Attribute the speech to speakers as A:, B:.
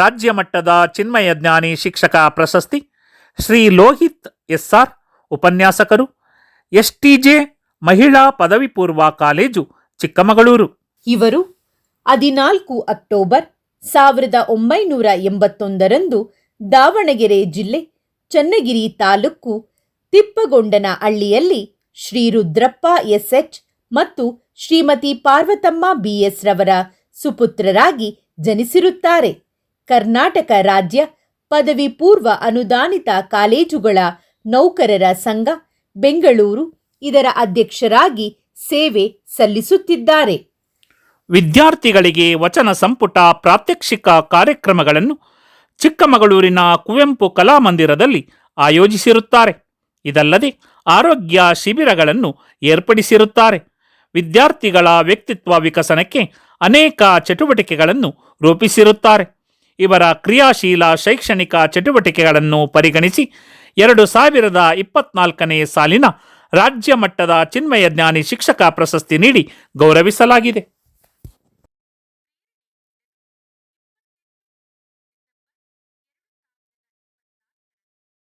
A: ರಾಜ್ಯ ಮಟ್ಟದ ಚಿನ್ಮಯ ಜ್ಞಾನಿ ಶಿಕ್ಷಕ ಪ್ರಶಸ್ತಿ, ಶ್ರೀ ಲೋಹಿತ್ ಎಸ್ಆರ್ ಉಪನ್ಯಾಸಕರು ಜೆ ಮಹಿಳಾ ಪದವಿ ಪೂರ್ವ ಕಾಲೇಜು, ಚಿಕ್ಕಮಗಳೂರು.
B: ಇವರು ಹದಿನಾಲ್ಕು ಅಕ್ಟೋಬರ್ ಸಾವಿರದ ಒಂಬೈನೂರ ಎಂಬತ್ತೊಂದರಂದು ದಾವಣಗೆರೆ ಜಿಲ್ಲೆ ಚನ್ನಗಿರಿ ತಾಲೂಕು ತಿಪ್ಪಗೊಂಡನ ಹಳ್ಳಿಯಲ್ಲಿ ಶ್ರೀ ರುದ್ರಪ್ಪ ಎಸ್ ಎಚ್ ಮತ್ತು ಶ್ರೀಮತಿ ಪಾರ್ವತಮ್ಮ ಬಿ ಎಸ್ ರವರ ಸುಪುತ್ರರಾಗಿ ಜನಿಸಿರುತ್ತಾರೆ. ಕರ್ನಾಟಕ ರಾಜ್ಯ ಪದವಿ ಪೂರ್ವ ಅನುದಾನಿತ ಕಾಲೇಜುಗಳ ನೌಕರರ ಸಂಘ ಬೆಂಗಳೂರು ಇದರ ಅಧ್ಯಕ್ಷರಾಗಿ ಸೇವೆ ಸಲ್ಲಿಸುತ್ತಿದ್ದಾರೆ.
A: ವಿದ್ಯಾರ್ಥಿಗಳಿಗೆ ವಚನ ಸಂಪುಟ ಪ್ರಾತ್ಯಕ್ಷಿಕ ಕಾರ್ಯಕ್ರಮಗಳನ್ನು ಚಿಕ್ಕಮಗಳೂರಿನ ಕುವೆಂಪು ಕಲಾಮಂದಿರದಲ್ಲಿ ಆಯೋಜಿಸಿರುತ್ತಾರೆ. ಇದಲ್ಲದೆ ಆರೋಗ್ಯ ಶಿಬಿರಗಳನ್ನು ಏರ್ಪಡಿಸಿರುತ್ತಾರೆ. ವಿದ್ಯಾರ್ಥಿಗಳ ವ್ಯಕ್ತಿತ್ವ ವಿಕಸನಕ್ಕೆ ಅನೇಕ ಚಟುವಟಿಕೆಗಳನ್ನು ರೂಪಿಸಿರುತ್ತಾರೆ. ಇವರ ಕ್ರಿಯಾಶೀಲ ಶೈಕ್ಷಣಿಕ ಚಟುವಟಿಕೆಗಳನ್ನು ಪರಿಗಣಿಸಿ ಎರಡು ಸಾವಿರದ ಇಪ್ಪತ್ನಾಲ್ಕನೇ ಸಾಲಿನ ರಾಜ್ಯ ಮಟ್ಟದ ಚಿನ್ಮಯ ಜ್ಞಾನಿ ಶಿಕ್ಷಕ ಪ್ರಶಸ್ತಿ ನೀಡಿ ಗೌರವಿಸಲಾಗಿದೆ.